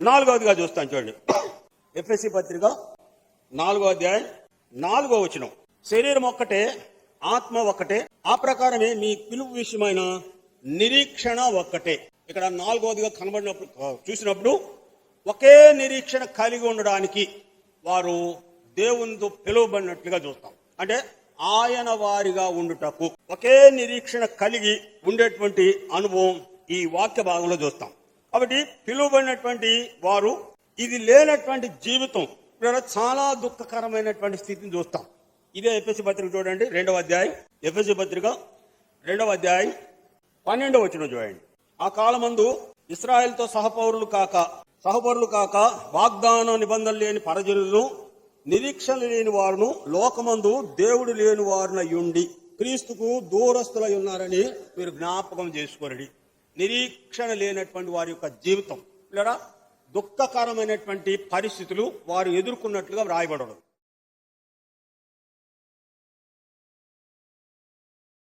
నాలుగవదిగా చూస్తాను చూడండి. ఎఫ్ఎస్సి పత్రిక నాలుగో అధ్యాయం నాలుగో వచనం. శరీరం ఒక్కటే ఆత్మ ఒక్కటే ఆ ప్రకారమే మీ పిలుపు విషయమైన నిరీక్షణ ఒక్కటే. ఇక్కడ నాలుగవదిగా కనబడినప్పుడు చూసినప్పుడు ఒకే నిరీక్షణ కలిగి ఉండడానికి వారు దేవునితో పిలువబడినట్లుగా చూస్తాం. అంటే ఆయన వారిగా ఉండుటకు ఒకే నిరీక్షణ కలిగి ఉండేటువంటి అనుభవం ఈ వాక్య భాగంలో చూస్తాం. కాబట్టి పిలువబడినటువంటి వారు ఇది లేనటువంటి జీవితం. ఇక్కడ చాలా దుఃఖకరమైనటువంటి స్థితిని చూస్తాం. ఇదే ఎఫ్ఎస్సి పత్రిక చూడండి రెండవ అధ్యాయం ఎఫ్ఎస్సి పత్రిక రెండవ అధ్యాయం పన్నెండవ వచ్చిన చూడండి. ఆ కాలమందు ఇస్రాయెల్తో సహపౌరులు కాక సహపౌరులు కాక వాగ్దాన నిబంధన లేని పరజనులను నిరీక్షణ లేని వారును లోకమందు దేవుడు లేని వారునయుండి క్రీస్తుకు దూరస్తులై ఉన్నారని మీరు జ్ఞాపకం చేసుకోరండి నిరీక్షణ లేనటువంటి వారి యొక్క జీవితం. లేదా దుఃఖకరమైనటువంటి పరిస్థితులు వారు ఎదుర్కొన్నట్లుగా వ్రాయబడడం